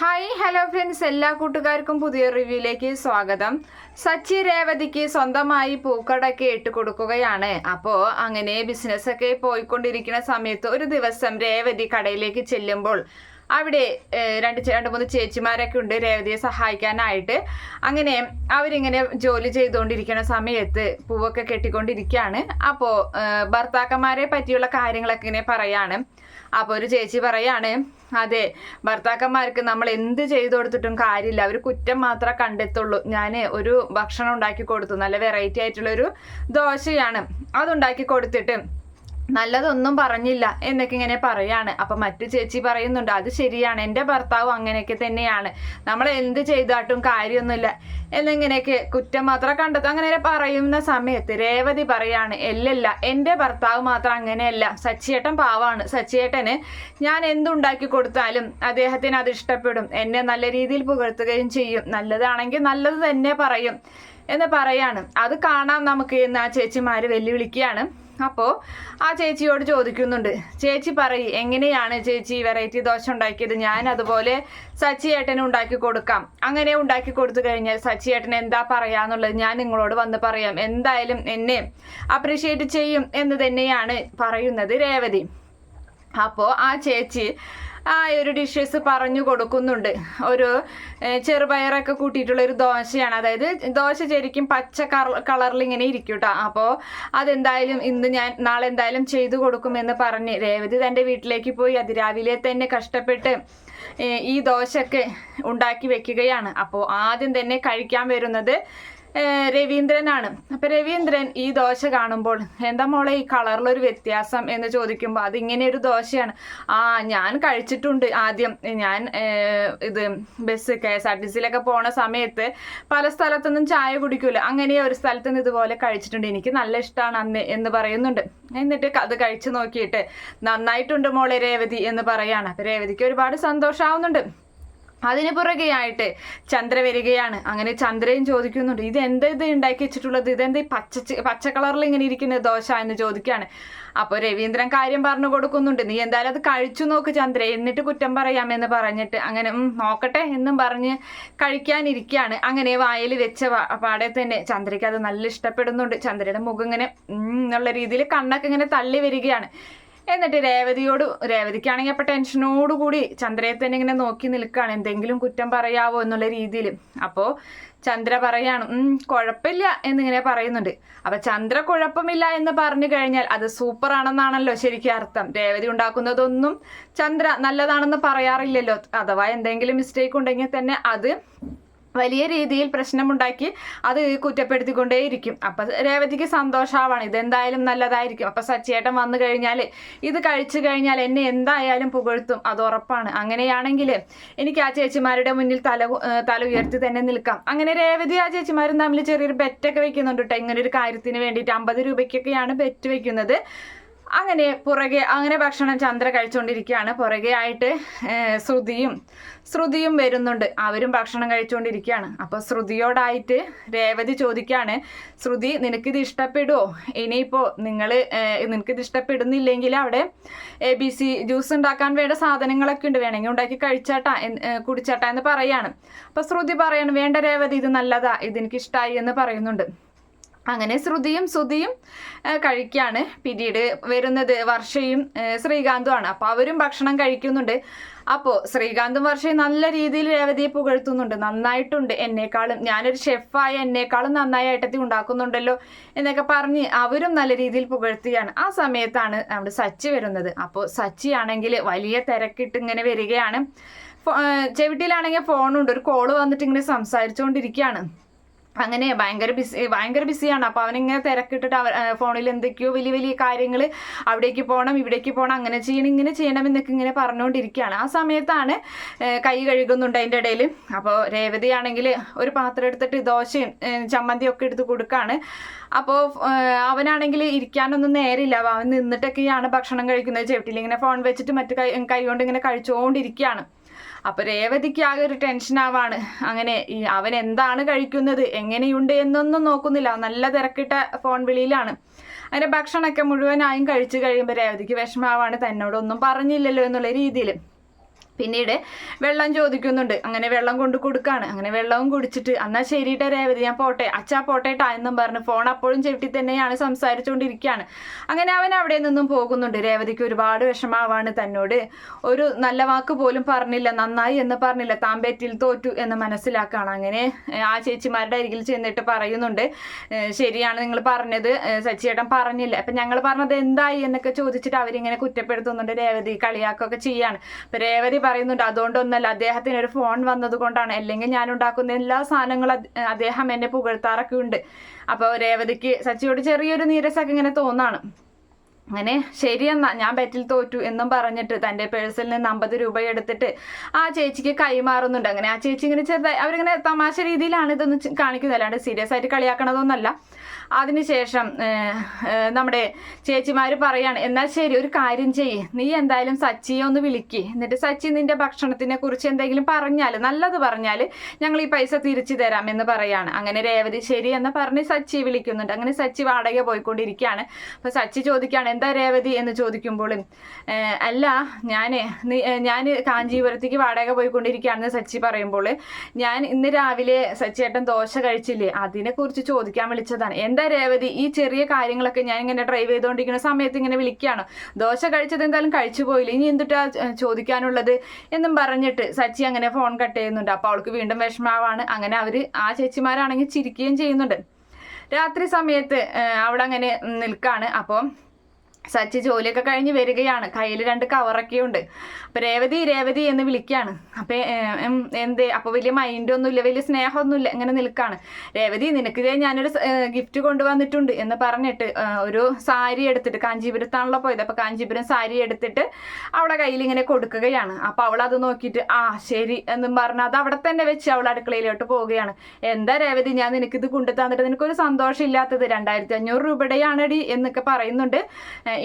Hi hello friends. എല്ലാ കൂട്ടുകാർക്കും പുതിയ റിവ്യൂയിലേക്ക് സ്വാഗതം. സച്ചി രേവതിക്ക് സ്വന്തമായി പൂക്കടൊക്കെ ഇട്ട് കൊടുക്കുകയാണ്. അപ്പോൾ അങ്ങനെ ബിസിനസ്സൊക്കെ പോയിക്കൊണ്ടിരിക്കുന്ന സമയത്ത് ഒരു ദിവസം രേവതി കടയിലേക്ക് ചെല്ലുമ്പോൾ അവിടെ രണ്ട് രണ്ട് മൂന്ന് ചേച്ചിമാരൊക്കെ ഉണ്ട് രേവതിയെ സഹായിക്കാനായിട്ട്. അങ്ങനെ അവരിങ്ങനെ ജോലി ചെയ്തുകൊണ്ടിരിക്കുന്ന സമയത്ത് പൂവൊക്കെ കെട്ടിക്കൊണ്ടിരിക്കുകയാണ്. അപ്പോൾ ഭർത്താക്കന്മാരെ പറ്റിയുള്ള കാര്യങ്ങളൊക്കെ ഇങ്ങനെ പറയാണ്. അപ്പോൾ ഒരു ചേച്ചി പറയാണ് അതെ ഭർത്താക്കന്മാർക്ക് നമ്മൾ എന്ത് ചെയ്തു കൊടുത്തിട്ടും കാര്യമില്ല. അവർ കുറ്റം മാത്രമേ കണ്ടെത്തുള്ളൂ. ഞാൻ ഒരു ഭക്ഷണം ഉണ്ടാക്കി കൊടുത്തു. നല്ല വെറൈറ്റി ആയിട്ടുള്ള ഒരു ദോശയാണ്. അതുണ്ടാക്കി കൊടുത്തിട്ട് നല്ലതൊന്നും പറഞ്ഞില്ല എന്നൊക്കെ ഇങ്ങനെ പറയാണ്. അപ്പൊ മറ്റു ചേച്ചി പറയുന്നുണ്ട് അത് ശരിയാണ് എന്റെ ഭർത്താവ് അങ്ങനെയൊക്കെ തന്നെയാണ്. നമ്മൾ എന്ത് ചെയ്താട്ടും കാര്യമൊന്നുമില്ല. എന്നിങ്ങനെയൊക്കെ കുറ്റം മാത്രം കണ്ടെത്തും അങ്ങനെ പറയുന്ന സമയത്ത് രേവതി പറയാണ് എല്ലല്ല എന്റെ ഭർത്താവ് മാത്രം അങ്ങനെയല്ല. സച്ചിയേട്ടൻ പാവാണ്. സച്ചിയേട്ടന് ഞാൻ എന്തുണ്ടാക്കി കൊടുത്താലും അദ്ദേഹത്തിന് അത് ഇഷ്ടപ്പെടും. എന്നെ നല്ല രീതിയിൽ പുകഴ്ത്തുകയും ചെയ്യും. നല്ലതാണെങ്കിൽ നല്ലത് തന്നെ പറയും. എന്ന് പറയാണ്. അത് കാണാം നമുക്ക് എന്ന് ആ ചേച്ചിമാര് വെല്ലുവിളിക്കുകയാണ്. അപ്പോൾ ആ ചേച്ചിയോട് ചോദിക്കുന്നുണ്ട്. ചേച്ചി പറയ് എങ്ങനെയാണ് ചേച്ചി വെറൈറ്റി ദോശ ഉണ്ടാക്കിയത്? ഞാൻ അതുപോലെ സച്ചി ഏട്ടന് ഉണ്ടാക്കി കൊടുക്കാം. അങ്ങനെ ഉണ്ടാക്കി കൊടുത്തു കഴിഞ്ഞാൽ സച്ചി ഏട്ടൻ എന്താ പറയാന്നുള്ളത് ഞാൻ നിങ്ങളോട് വന്ന് പറയാം. എന്തായാലും എന്നെ അപ്രീഷിയേറ്റ് ചെയ്യും എന്ന് തന്നെയാണ് പറയുന്നത് രേവതി. അപ്പോൾ ആ ചേച്ചി ആ ഒരു ഡിഷസ് പറഞ്ഞു കൊടുക്കുന്നുണ്ട്. ഒരു ചെറുപയറൊക്കെ കൂട്ടിയിട്ടുള്ള ഒരു ദോശയാണ്. അതായത് ദോശ ശരിക്കും പച്ച കളറിൽ ഇങ്ങനെ ഇരിക്കും കേട്ടോ അപ്പോൾ അതെന്തായാലും ഇന്ന് ഞാൻ നാളെ എന്തായാലും ചെയ്തു കൊടുക്കുമെന്ന് പറഞ്ഞ് രേവതി തന്റെ വീട്ടിലേക്ക് പോയി അതിരാവിലെ തന്നെ കഷ്ടപ്പെട്ട് ഈ ദോശയൊക്കെ ഉണ്ടാക്കി വെക്കുകയാണ്. അപ്പോൾ ആദ്യം തന്നെ കഴിക്കാൻ വരുന്നത് രവീന്ദ്രനാണ്. അപ്പൊ രവീന്ദ്രൻ ഈ ദോശ കാണുമ്പോൾ എന്താ മോളെ ഈ കളറിലൊരു വ്യത്യാസം? എന്ന് ചോദിക്കുമ്പോൾ അത് ഇങ്ങനെ ഒരു ദോശയാണ്. ആ ഞാൻ കഴിച്ചിട്ടുണ്ട് ആദ്യം. ഞാൻ ഇത് bus K S R T സിയിലൊക്കെ പോണ സമയത്ത് പല സ്ഥലത്തൊന്നും ചായ കുടിക്കൂല. അങ്ങനെ ഒരു സ്ഥലത്ത് നിന്ന് ഇതുപോലെ കഴിച്ചിട്ടുണ്ട്. എനിക്ക് നല്ല ഇഷ്ടമാണ് അന്ന് എന്ന് പറയുന്നുണ്ട്. എന്നിട്ട് അത് കഴിച്ചു നോക്കിയിട്ട് നന്നായിട്ടുണ്ട് മോളെ രേവതി എന്ന് പറയാണ്. അപ്പൊ രേവതിക്ക് ഒരുപാട് സന്തോഷാവുന്നുണ്ട്. അതിന് പുറകെയായിട്ട് ചന്ദ്ര വരികയാണ്. അങ്ങനെ ചന്ദ്രയും ചോദിക്കുന്നുണ്ട് ഇത് എന്താ ഇത് ഉണ്ടാക്കി വെച്ചിട്ടുള്ളത്? ഇതെന്ത് പച്ച പച്ച കളറിൽ ഇങ്ങനെ ഇരിക്കുന്ന ദോശ? എന്ന് ചോദിക്കുകയാണ്. അപ്പോൾ രവീന്ദ്രൻ കാര്യം പറഞ്ഞു കൊടുക്കുന്നുണ്ട് നീ എന്തായാലും അത് കഴിച്ചു നോക്ക് ചന്ദ്ര എന്നിട്ട് കുറ്റം പറയാമെന്ന് പറഞ്ഞിട്ട്. അങ്ങനെ നോക്കട്ടെ എന്നും പറഞ്ഞ് കഴിക്കാനിരിക്കുകയാണ്. അങ്ങനെ വായിൽ വെച്ച പാടെ തന്നെ ചന്ദ്രയ്ക്ക് അത് നല്ല ഇഷ്ടപ്പെടുന്നുണ്ട്. ചന്ദ്രയുടെ മുഖം ഇങ്ങനെ എന്നുള്ള രീതിയിൽ കണ്ണൊക്കെ ഇങ്ങനെ തള്ളി വരികയാണ്. എന്നിട്ട് രേവതിയോട് രേവതിക്കാണെങ്കിൽ അപ്പൊ ടെൻഷനോട് കൂടി ചന്ദ്രയെ തന്നെ ഇങ്ങനെ നോക്കി നിൽക്കുകയാണ്. എന്തെങ്കിലും കുറ്റം പറയാവോ എന്നുള്ള രീതിയിൽ. അപ്പോൾ ചന്ദ്ര പറയാണ് കുഴപ്പമില്ല എന്നിങ്ങനെ പറയുന്നുണ്ട്. അപ്പൊ ചന്ദ്ര കുഴപ്പമില്ല എന്ന് പറഞ്ഞു കഴിഞ്ഞാൽ അത് സൂപ്പർ ആണെന്നാണല്ലോ ശരിക്കും അർത്ഥം. രേവതി ഉണ്ടാക്കുന്നതൊന്നും ചന്ദ്ര നല്ലതാണെന്ന് പറയാറില്ലല്ലോ. അഥവാ എന്തെങ്കിലും മിസ്റ്റേക്ക് ഉണ്ടെങ്കിൽ തന്നെ അത് വലിയ രീതിയിൽ പ്രശ്നമുണ്ടാക്കി അത് കുറ്റപ്പെടുത്തിക്കൊണ്ടേയിരിക്കും. അപ്പൊ രേവതിക്ക് സന്തോഷാവാണ്. ഇതെന്തായാലും നല്ലതായിരിക്കും. അപ്പൊ സച്ചിയേട്ടൻ വന്നു കഴിഞ്ഞാൽ ഇത് കഴിച്ചു കഴിഞ്ഞാൽ എന്നെ എന്തായാലും പുകഴ്ത്തും. അത് ഉറപ്പാണ്. അങ്ങനെയാണെങ്കിൽ എനിക്ക് ആ ചേച്ചിമാരുടെ മുന്നിൽ തല തല ഉയർത്തി തന്നെ നിൽക്കാം. അങ്ങനെ രേവതി ആ ചേച്ചിമാരും തമ്മിൽ ചെറിയൊരു ബെറ്റൊക്കെ വെക്കുന്നുണ്ട് കേട്ടോ ഇങ്ങനൊരു കാര്യത്തിന് വേണ്ടിയിട്ട് അമ്പത് രൂപയ്ക്കൊക്കെയാണ് ബെറ്റ് വെക്കുന്നത്. അങ്ങനെ പുറകെ അങ്ങനെ ഭക്ഷണം ചന്ദ്ര കഴിച്ചുകൊണ്ടിരിക്കുകയാണ് പുറകെ ആയിട്ട് ശ്രുതിയും ശ്രുതിയും വരുന്നുണ്ട്. അവരും ഭക്ഷണം കഴിച്ചുകൊണ്ടിരിക്കുകയാണ് അപ്പോൾ ശ്രുതിയോടായിട്ട് രേവതി ചോദിക്കുകയാണ് ശ്രുതി നിനക്കിത് ഇഷ്ടപ്പെടുമോ ഇനിയിപ്പോൾ നിങ്ങൾ നിനക്കിത് ഇഷ്ടപ്പെടുന്നില്ലെങ്കിൽ അവിടെ എ ബി സി ജ്യൂസ് ഉണ്ടാക്കാൻ വേണ്ട സാധനങ്ങളൊക്കെ ഉണ്ട്. വേണമെങ്കിൽ ഉണ്ടാക്കി കഴിച്ചാട്ടാ കുടിച്ചാട്ടാ എന്ന് പറയാണ്. അപ്പോൾ ശ്രുതി പറയാണ് വേണ്ട രേവതി ഇത് നല്ലതാ ഇതെനിക്ക് ഇഷ്ടമായി എന്ന് പറയുന്നുണ്ട്. അങ്ങനെ ശ്രുതിയും ശ്രുതിയും കഴിക്കുകയാണ് പിന്നീട് വരുന്നത് വർഷയും ശ്രീകാന്തും ആണ് അപ്പോൾ അവരും ഭക്ഷണം കഴിക്കുന്നുണ്ട്. അപ്പോൾ ശ്രീകാന്തും വർഷയും നല്ല രീതിയിൽ രേവതിയെ പുകഴ്ത്തുന്നുണ്ട്. നന്നായിട്ടുണ്ട്. എന്നേക്കാളും ഞാനൊരു ഷെഫായ എന്നേക്കാളും നന്നായി ഏട്ടത്തി ഉണ്ടാക്കുന്നുണ്ടല്ലോ എന്നൊക്കെ പറഞ്ഞ് അവരും നല്ല രീതിയിൽ പുകഴ്ത്തുകയാണ് ആ സമയത്താണ് നമ്മുടെ സച്ചി വരുന്നത്. അപ്പോൾ സച്ചി ആണെങ്കിൽ വലിയ തിരക്കിട്ട് ഇങ്ങനെ വരികയാണ്. ചെവിട്ടിയിലാണെങ്കിൽ ഫോണുണ്ട്. ഒരു കോൾ വന്നിട്ട് ഇങ്ങനെ സംസാരിച്ചുകൊണ്ടിരിക്കുകയാണ് അങ്ങനെ ഭയങ്കര ബിസി ഭയങ്കര ബിസിയാണ് അപ്പോൾ അവനിങ്ങനെ തിരക്കിട്ടിട്ട് അവർ ഫോണിൽ എന്തൊക്കെയോ വലിയ വലിയ കാര്യങ്ങൾ അവിടേക്ക് പോകണം ഇവിടേക്ക് പോകണം അങ്ങനെ ചെയ്യണം ഇങ്ങനെ ചെയ്യണം എന്നൊക്കെ ഇങ്ങനെ പറഞ്ഞുകൊണ്ടിരിക്കുകയാണ് ആ സമയത്താണ് കൈ കഴുകുന്നുണ്ട് അതിന്റെ ഇടയിൽ അപ്പോൾ രേവതിയാണെങ്കിൽ ഒരു പാത്രം എടുത്തിട്ട് ദോശയും ചമ്മന്തിയും ഒക്കെ എടുത്ത് കൊടുക്കുകയാണ് അപ്പോൾ അവനാണെങ്കിൽ ഇരിക്കാനൊന്നും നേരില്ല അവൻ നിന്നിട്ടൊക്കെയാണ് ഭക്ഷണം കഴിക്കുന്നത്. ചെവിട്ടിൽ ഇങ്ങനെ ഫോൺ വെച്ചിട്ട് മറ്റു കൈ കൈ ഇങ്ങനെ കഴിച്ചുകൊണ്ടിരിക്കുകയാണ് അപ്പൊ രേവതിക്ക് ആകെ ഒരു ടെൻഷൻ ആവാണ്. അങ്ങനെ അവൻ എന്താണ് കഴിക്കുന്നത് എങ്ങനെയുണ്ട് എന്നൊന്നും നോക്കുന്നില്ല. നല്ല തിരക്കിട്ട ഫോൺ വിളിയിലാണ്. അങ്ങനെ ഭക്ഷണമൊക്കെ മുഴുവനായും കഴിച്ചു കഴിയുമ്പോൾ രേവതിക്ക് വിഷമാവാണ് തന്നോടൊന്നും പറഞ്ഞില്ലല്ലോ എന്നുള്ള രീതിയിൽ പിന്നീട് വെള്ളം ചോദിക്കുന്നുണ്ട്. അങ്ങനെ വെള്ളം കൊണ്ട് കൊടുക്കാണ്. അങ്ങനെ വെള്ളവും കുടിച്ചിട്ട് എന്നാ ശരിയിട്ട രേവതി ഞാൻ പോട്ടെ. അച്ഛാ പോട്ടേട്ടാ എന്നും പറഞ്ഞു ഫോൺ അപ്പോഴും ചെവിട്ടി തന്നെയാണ് സംസാരിച്ചുകൊണ്ടിരിക്കുകയാണ് അങ്ങനെ അവൻ അവിടെ നിന്നും പോകുന്നുണ്ട്. രേവതിക്ക് ഒരുപാട് വിഷമാവാണ് തന്നോട്. ഒരു നല്ല വാക്ക് പോലും പറഞ്ഞില്ല. നന്നായി എന്ന് പറഞ്ഞില്ല. താമ്പേറ്റിൽ തോറ്റു എന്ന് മനസ്സിലാക്കുകയാണ്. അങ്ങനെ ആ ചേച്ചിമാരുടെ അരികിൽ ചെന്നിട്ട് പറയുന്നുണ്ട്. ശരിയാണ് നിങ്ങൾ പറഞ്ഞത്. സച്ചിയേട്ടൻ പറഞ്ഞില്ല. അപ്പം ഞങ്ങൾ പറഞ്ഞത് എന്തായി എന്നൊക്കെ ചോദിച്ചിട്ട് അവരിങ്ങനെ കുറ്റപ്പെടുത്തുന്നുണ്ട് രേവതി. കളിയാക്കൊക്കെ ചെയ്യാണ്. അപ്പം രേവതി പറയുന്നുണ്ട്. അതുകൊണ്ടൊന്നല്ല അദ്ദേഹത്തിന് ഒരു ഫോൺ വന്നത് കൊണ്ടാണ് അല്ലെങ്കിൽ ഞാൻ ഉണ്ടാക്കുന്ന എല്ലാ സാധനങ്ങളും അദ്ദേഹം എന്നെ പുകഴ്ത്താറൊക്കെ ഉണ്ട്. അപ്പോൾ രേവതിക്ക് സച്ചിയോട് ചെറിയൊരു നീരസൊക്കെ ഇങ്ങനെ തോന്നാണ്. അങ്ങനെ ശരിയെന്നാ ഞാൻ ബെറ്റിൽ തോറ്റു എന്നും പറഞ്ഞിട്ട് തന്റെ പേഴ്സിൽ നിന്ന് അമ്പത് രൂപ എടുത്തിട്ട് ആ ചേച്ചിക്ക് കൈമാറുന്നുണ്ട്. അങ്ങനെ ആ ചേച്ചി ഇങ്ങനെ ചെറുതായി അവരിങ്ങനെ തമാശ രീതിയിലാണ് ഇതൊന്നും കാണിക്കുന്നത്. അല്ലാണ്ട് സീരിയസ് ആയിട്ട് കളിയാക്കണതൊന്നല്ല. അതിനുശേഷം നമ്മുടെ ചേച്ചിമാർ പറയാണ് എന്നാൽ ശരി ഒരു കാര്യം ചെയ്യ്. നീ എന്തായാലും സച്ചിയെ ഒന്ന് വിളിക്ക്. എന്നിട്ട് സച്ചി നിന്റെ ഭക്ഷണത്തിനെ കുറിച്ച് എന്തെങ്കിലും പറഞ്ഞാൽ നല്ലത് പറഞ്ഞാൽ ഞങ്ങൾ ഈ പൈസ തിരിച്ചു തരാം എന്ന് പറയാണ്. അങ്ങനെ രേവതി ശരി എന്ന് പറഞ്ഞ് സച്ചി വിളിക്കുന്നുണ്ട്. അങ്ങനെ സച്ചി വാടക പോയിക്കൊണ്ടിരിക്കുകയാണ്. അപ്പൊ സച്ചി ചോദിക്കുകയാണ് എന്താ രേവതി എന്ന് ചോദിക്കുമ്പോൾ അല്ല ഞാൻ ഞാൻ കാഞ്ചീപുരത്തേക്ക് വാടക പോയിക്കൊണ്ടിരിക്കുകയാണെന്ന് സച്ചി പറയുമ്പോൾ ഞാൻ ഇന്ന് രാവിലെ സച്ചിയേട്ടൻ ദോശ കഴിച്ചില്ലേ അതിനെക്കുറിച്ച് ചോദിക്കാൻ വിളിച്ചതാണ്. എന്താ രേവതി ഈ ചെറിയ കാര്യങ്ങളൊക്കെ ഞാൻ ഇങ്ങനെ ഡ്രൈവ് ചെയ്തുകൊണ്ടിരിക്കുന്ന സമയത്ത് ഇങ്ങനെ വിളിക്കുകയാണ്. ദോശ കഴിച്ചത് എന്തായാലും കഴിച്ചു പോയില്ല ഇനി എന്തിട്ടാ ചോദിക്കാനുള്ളത്? എന്നും പറഞ്ഞിട്ട് സച്ചി അങ്ങനെ ഫോൺ കട്ട് ചെയ്യുന്നുണ്ട്. അപ്പോൾ അവൾക്ക് വീണ്ടും വിഷമാവാണ്. അങ്ങനെ അവർ ആ ചേച്ചിമാരാണെങ്കിൽ ചിരിക്കുകയും ചെയ്യുന്നുണ്ട്. രാത്രി സമയത്ത് അവിടെ അങ്ങനെ നിൽക്കാണ്. അപ്പോൾ സച്ചി ജോലിയൊക്കെ കഴിഞ്ഞ് വരികയാണ്. കയ്യിൽ രണ്ട് കവറൊക്കെ ഉണ്ട് അപ്പം രേവതി രേവതി എന്ന് വിളിക്കുകയാണ് അപ്പം എന്ത് അപ്പോൾ വലിയ മൈൻഡൊന്നുമില്ല വലിയ സ്നേഹമൊന്നുമില്ല ഇങ്ങനെ നിൽക്കാണ്. രേവതി നിനക്കിതേ ഞാനൊരു ഗിഫ്റ്റ് കൊണ്ടുവന്നിട്ടുണ്ട് എന്ന് പറഞ്ഞിട്ട് ഒരു സാരി എടുത്തിട്ട് കാഞ്ചീപുരത്താണല്ലോ പോയത്. അപ്പോൾ കാഞ്ചീപുരം സാരി എടുത്തിട്ട് അവളെ കയ്യിൽ ഇങ്ങനെ കൊടുക്കുകയാണ്. അപ്പോൾ അവൾ അത് നോക്കിയിട്ട് ആ ശരി എന്നും പറഞ്ഞ് അത് അവിടെ തന്നെ വെച്ച് അവൾ അടുക്കളയിലോട്ട് പോവുകയാണ്. എന്താ രേവതി ഞാൻ നിനക്കിത് കൊണ്ടു തന്നിട്ട് നിനക്കൊരു സന്തോഷം ഇല്ലാത്തത് രണ്ടായിരത്തി അഞ്ഞൂറ് രൂപയുടെയാണടി എന്നൊക്കെ പറയുന്നുണ്ട്.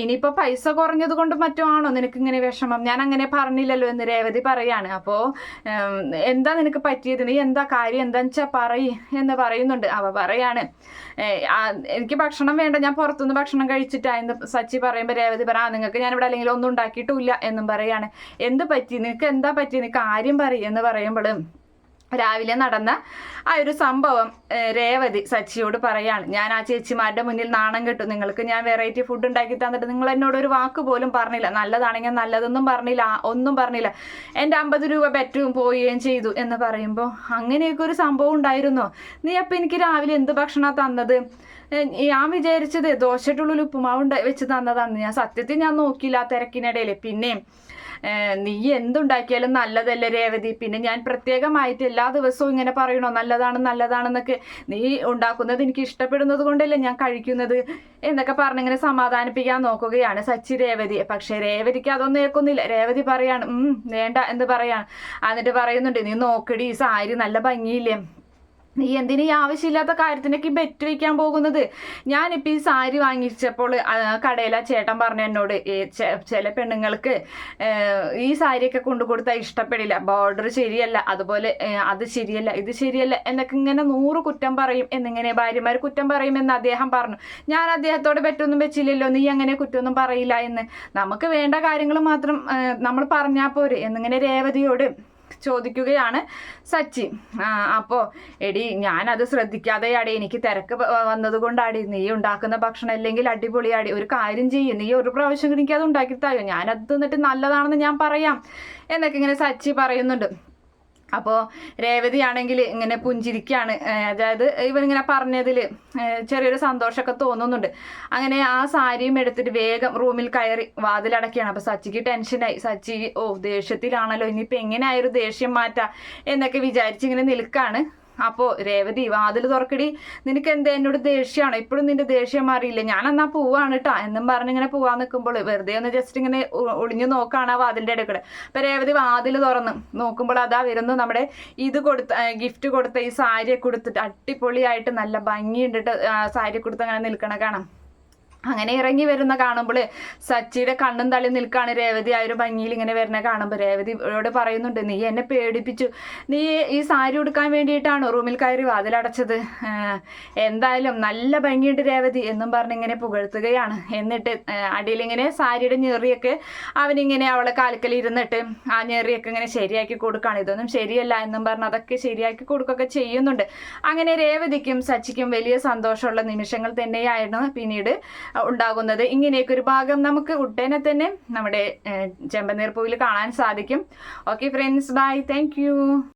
ഇനിയിപ്പോ പൈസ കുറഞ്ഞത് കൊണ്ട് മറ്റോ ആണോ നിനക്ക് ഇങ്ങനെ വിഷമം? ഞാൻ അങ്ങനെ പറഞ്ഞില്ലല്ലോ എന്ന് രേവതി പറയാണ്. അപ്പോൾ എന്താ നിനക്ക് പറ്റിയത്? നീ എന്താ കാര്യം? എന്താന്ന് വെച്ചാൽ പറയ് എന്ന് പറയുന്നുണ്ട്. അവ പറയാണ് എനിക്ക് ഭക്ഷണം വേണ്ട. ഞാൻ പുറത്തുനിന്ന് ഭക്ഷണം കഴിച്ചിട്ടാ. എന്ന് സച്ചി പറയുമ്പോൾ രേവതി പറ നിങ്ങൾക്ക് ഞാൻ ഇവിടെ അല്ലെങ്കിലും ഒന്നും ഉണ്ടാക്കിയിട്ടില്ല എന്നും പറയാണ്. എന്ത് പറ്റി? നിനക്ക് എന്താ പറ്റി? നീ കാര്യം പറയും എന്ന് പറയുമ്പോൾ രാവിലെ നടന്ന ആ ഒരു സംഭവം രേവതി സച്ചിയോട് പറയാണ്. ഞാൻ ആ ചേച്ചിമാരുടെ മുന്നിൽ നാണം കെട്ടു. നിങ്ങൾക്ക് ഞാൻ വെറൈറ്റി ഫുഡ് ഉണ്ടാക്കി തന്നിട്ട് നിങ്ങൾ എന്നോട് ഒരു വാക്ക് പോലും പറഞ്ഞില്ല. നല്ലതാണെങ്കിൽ നല്ലതൊന്നും പറഞ്ഞില്ല ഒന്നും പറഞ്ഞില്ല. എന്റെ അമ്പത് രൂപ ബെറ്റും പോവുകയും ചെയ്തു. എന്ന് പറയുമ്പോൾ അങ്ങനെയൊക്കെ ഒരു സംഭവം ഉണ്ടായിരുന്നോ. നീ അപ്പം എനിക്ക് രാവിലെ എന്ത് ഭക്ഷണമാണ് തന്നത്? ഞാൻ വിചാരിച്ചത് ദോശയിട്ടുള്ളിൽ ഉപ്പുമാവ് വെച്ച് തന്നതാണ് ഞാൻ സത്യത്തിൽ ഞാൻ നോക്കിയില്ല തിരക്കിനിടയിൽ പിന്നെയും നീ എന്തുണ്ടാക്കിയാലും നല്ലതല്ലേ രേവതി? പിന്നെ ഞാൻ പ്രത്യേകമായിട്ട് എല്ലാ ദിവസവും ഇങ്ങനെ പറയണോ? നല്ലതാണ് നല്ലതാണെന്നൊക്കെ നീ ഉണ്ടാക്കുന്നത് എനിക്ക് ഇഷ്ടപ്പെടുന്നത് കൊണ്ടല്ലേ ഞാൻ കഴിക്കുന്നത്? എന്നൊക്കെ പറഞ്ഞിങ്ങനെ സമാധാനിപ്പിക്കാൻ നോക്കുകയാണ് സച്ചി രേവതി. പക്ഷേ രേവതിക്ക് അതൊന്നും ഏൽക്കുന്നില്ല. രേവതി പറയാണ് വേണ്ട എന്ന് പറയാണ്. എന്നിട്ട് പറയുന്നുണ്ട് നീ നോക്കടി ഈ സാരി നല്ല ഭംഗിയില്ലേ? നീ എന്തിനു ഈ ആവശ്യമില്ലാത്ത കാര്യത്തിനൊക്കെ ബെറ്റ് വയ്ക്കാൻ പോകുന്നത്? ഞാനിപ്പോൾ ഈ സാരി വാങ്ങിച്ചപ്പോൾ കടയിലാ കടയിലെ ചേട്ടൻ പറഞ്ഞു എന്നോട് ചില പെണ്ണുങ്ങൾക്ക് ഈ സാരിയൊക്കെ കൊണ്ടു കൊടുത്താൽ ഇഷ്ടപ്പെടില്ല. ബോർഡർ ശരിയല്ല. അതുപോലെ അത് ശരിയല്ല ഇത് ശരിയല്ല എന്നൊക്കെ ഇങ്ങനെ നൂറ് കുറ്റം പറയും. എന്നിങ്ങനെ ഭാര്യമാർ കുറ്റം പറയുമെന്ന് അദ്ദേഹം പറഞ്ഞു. ഞാൻ അദ്ദേഹത്തോട് ബെറ്റൊന്നും വെച്ചില്ലല്ലോ. നീ അങ്ങനെ കുറ്റമൊന്നും പറയില്ല എന്ന്. നമുക്ക് വേണ്ട കാര്യങ്ങൾ മാത്രം നമ്മൾ പറഞ്ഞാൽ പോരെ എന്നിങ്ങനെ രേവതിയോട് ചോദിക്കുകയാണ് സച്ചി. അപ്പോൾ അപ്പോ എടി ഞാനത് ശ്രദ്ധിക്കാതെ അടി എനിക്ക് തിരക്ക് വന്നതുകൊണ്ടാടി വന്നത് കൊണ്ടാടി നീ ഉണ്ടാക്കുന്ന ഭക്ഷണം അല്ലെങ്കിൽ അടിപൊളിയാടി ഒരു കാര്യം ചെയ്യും നീ ഒരു പ്രാവശ്യം എനിക്ക് അത് ഉണ്ടാക്കി തായോ? ഞാനത് തിന്നിട്ട് നല്ലതാണെന്ന് ഞാൻ പറയാം. എന്നൊക്കെ ഇങ്ങനെ സച്ചി പറയുന്നുണ്ട്. അപ്പോൾ രേവതി ആണെങ്കിൽ ഇങ്ങനെ പുഞ്ചിരിക്കുകയാണ് അതായത് ഇവനിങ്ങനെ പറഞ്ഞതിൽ ചെറിയൊരു സന്തോഷമൊക്കെ തോന്നുന്നുണ്ട്. അങ്ങനെ ആ സാരിയും എടുത്തിട്ട് വേഗം റൂമിൽ കയറി വാതിലടക്കുകയാണ് അപ്പോൾ സച്ചിക്ക് ടെൻഷനായി. സച്ചി ഓ ദേഷ്യത്തിലാണല്ലോ. ഇനിയിപ്പോൾ എങ്ങനെയായൊരു ദേഷ്യം മാറ്റാം എന്നൊക്കെ വിചാരിച്ച് നിൽക്കുകയാണ് അപ്പോൾ രേവതി വാതിൽ തുറക്കടി. നിനക്ക് എന്താ എന്നോട് ദേഷ്യമാണോ ഇപ്പോഴും നിന്റെ ദേഷ്യം മാറിയില്ല? ഞാൻ എന്നാ പോവാണ് കേട്ടോ എന്നും പറഞ്ഞിങ്ങനെ പോവാൻ നിൽക്കുമ്പോൾ വെറുതെ ഒന്ന് ജസ്റ്റ് ഇങ്ങനെ ഒളിഞ്ഞു നോക്കാണ് ആ വാതിലിന്റെ ഇടയ്ക്കൂടെ അപ്പം രേവതി വാതിൽ തുറന്ന് നോക്കുമ്പോൾ അതാ വരുന്നു നമ്മുടെ ഇത് കൊടുത്ത ഗിഫ്റ്റ് കൊടുത്ത ഈ സാരിയൊക്കെ കൊടുത്തിട്ട് അടിപൊളിയായിട്ട് നല്ല ഭംഗിയുണ്ടിട്ട് സാരി കൊടുത്ത് അങ്ങനെ നിൽക്കണ കാണാം. അങ്ങനെ ഇറങ്ങി വരുന്ന കാണുമ്പോൾ സച്ചിയുടെ കണ്ണും തള്ളി നിൽക്കാണ് രേവതി. ആ ഒരു ഭംഗിയിൽ ഇങ്ങനെ വരുന്ന കാണുമ്പോൾ രേവതിയോട് പറയുന്നുണ്ട് നീ എന്നെ പേടിപ്പിച്ചു. നീ ഈ സാരി ഉടുക്കാൻ വേണ്ടിയിട്ടാണോ റൂമിൽ കയറി വാതിലടച്ചത്? എന്തായാലും നല്ല ഭംഗിയുണ്ട് രേവതി എന്നും പറഞ്ഞ് ഇങ്ങനെ പുകഴ്ത്തുകയാണ്. എന്നിട്ട് അടിയിലിങ്ങനെ സാരിയുടെ ഞെറിയൊക്കെ അവനിങ്ങനെ അവളെ കാൽക്കൽ ഇരുന്നിട്ട് ആ ഞെറിയൊക്കെ ഇങ്ങനെ ശരിയാക്കി കൊടുക്കുകയാണ് ഇതൊന്നും ശരിയല്ല എന്നും പറഞ്ഞ് അതൊക്കെ ശരിയാക്കി കൊടുക്കുകയൊക്കെ ചെയ്യുന്നുണ്ട്. അങ്ങനെ രേവതിക്കും സച്ചിക്കും വലിയ സന്തോഷമുള്ള നിമിഷങ്ങൾ തന്നെയായിരുന്നു പിന്നീട് ഉണ്ടാകുന്നത്. ഇങ്ങനെയൊക്കെ ഒരു ഭാഗം നമുക്ക് ഉടനെ തന്നെ നമ്മുടെ ചെമ്പനീർപ്പൂവിൽ കാണാൻ സാധിക്കും. Okay friends bye thank